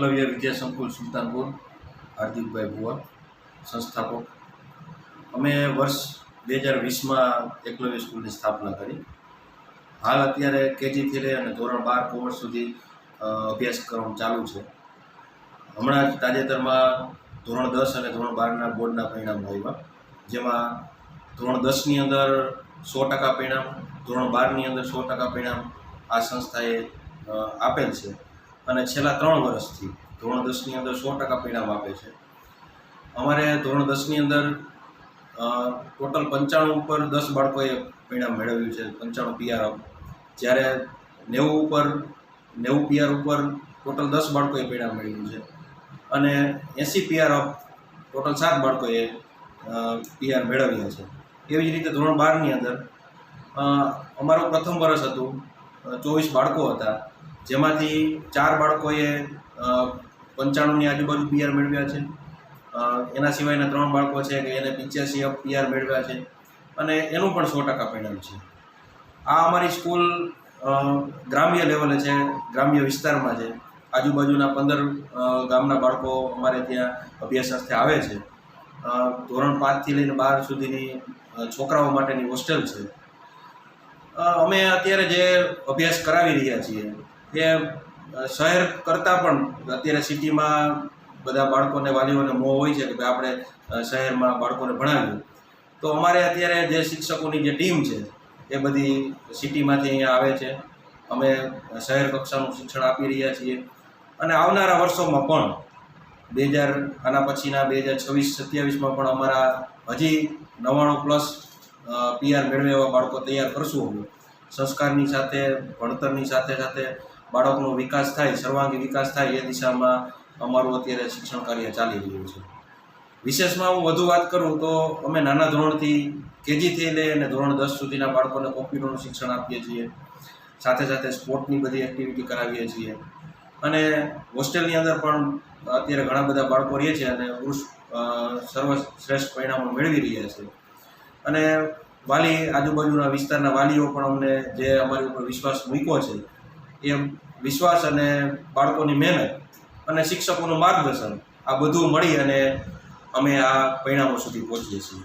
એકલવ્ય વિદ્યા સંકુલ સુલતાનપુર, હાર્દિકભાઈ ભુવા સંસ્થાપક. અમે વર્ષ બે હજાર વીસમાં એકલવ્ય સ્કૂલની સ્થાપના કરી. હાલ અત્યારે કેજીથી લઈ અને ધોરણ બાર કોર્સ સુધી અભ્યાસક્રમ ચાલુ છે. હમણાં જ તાજેતરમાં ધોરણ દસ અને ધોરણ બારના બોર્ડના પરિણામ આવ્યા. જેમાં ધોરણ દસની અંદર સો ટકા પરિણામ, ધોરણ બારની અંદર સો ટકા પરિણામ આ સંસ્થાએ આપેલ છે. અને છેલ્લા ત્રણ વર્ષથી ધોરણ દસની અંદર સો ટકા પરિણામ આપે છે. અમારે ધોરણ દસની અંદર ટોટલ પંચાણું ઉપર દસ બાળકોએ પરિણામ મેળવ્યું છે, પંચાણું પીઆર. જ્યારે નેવું ઉપર, નેવું પીઆર ઉપર ટોટલ દસ બાળકોએ પરિણામ મેળવ્યું છે. અને એંસી પીઆર અપ ટોટલ સાત બાળકોએ પીઆર મેળવ્યા છે. એવી જ રીતે ધોરણ બારની અંદર અમારું પ્રથમ વર્ષ હતું ચોવીસ બાળકો હતા. જેમાંથી ચાર બાળકોએ પંચાણુંની આજુબાજુ પીઆર મેળવ્યા છે. એના સિવાયના ત્રણ બાળકો છે કે એને પિચ્યાસી અપ પીઆર મેળવ્યા છે. અને એનું પણ સો ટકા પરિણામ છે. આ અમારી સ્કૂલ ગ્રામ્ય લેવલે છે, ગ્રામ્ય વિસ્તારમાં છે. આજુબાજુના પંદર ગામના બાળકો અમારે ત્યાં અભ્યાસ અર્થે આવે છે. ધોરણ પાંચથી લઈને બાર સુધીની છોકરાઓ માટેની હોસ્ટેલ છે. અમે અત્યારે જે અભ્યાસ કરાવી રહ્યા છીએ એ શહેર કરતાં પણ અત્યારે સિટીમાં બધા બાળકોને વાલીઓને મોહ હોય છે કે ભાઈ આપણે શહેરમાં બાળકોને ભણાવીએ. તો અમારે અત્યારે જે શિક્ષકોની જે ટીમ છે, એ બધી સિટીમાંથી અહીંયા આવે છે. અમે શહેર કક્ષાનું શિક્ષણ આપી રહ્યા છીએ. અને આવનારા વર્ષોમાં પણ બે હજાર આના પછીના બે હજાર છવ્વીસ, સત્યાવીસમાં પણ અમારા હજી નવ્વાણું પ્લસ પીઆર મેળવે એવા બાળકો તૈયાર કરશું અમે. સંસ્કારની સાથે, ભણતરની સાથે સાથે બાળકનો વિકાસ થાય, સર્વાંગી વિકાસ થાય, એ દિશામાં અમારું અત્યારે શિક્ષણ કાર્ય ચાલી રહ્યું છે. વિશેષમાં હું વધુ વાત કરું તો અમે નાના ધોરણથી કેજીથી લઈ અને ધોરણ દસ સુધીના બાળકોને કોમ્પ્યુટરનું શિક્ષણ આપીએ છીએ. સાથે સાથે સ્પોર્ટની બધી એક્ટિવિટી કરાવીએ છીએ. અને હોસ્ટેલની અંદર પણ અત્યારે ઘણા બધા બાળકો રહે છે અને પુરુષ સર્વશ્રેષ્ઠ પરિણામો મેળવી રહ્યા છે. અને વાલી આજુબાજુના વિસ્તારના વાલીઓ પણ અમને જે અમારી ઉપર વિશ્વાસ મૂક્યો છે એ વિશ્વાસ અને બાળકોની મહેનત અને શિક્ષકોનું માર્ગદર્શન આ બધું મળી અને અમે આ પરિણામો સુધી પહોંચીએ છીએ.